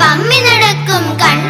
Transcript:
പമ്മി നടക്കും കണ്ണു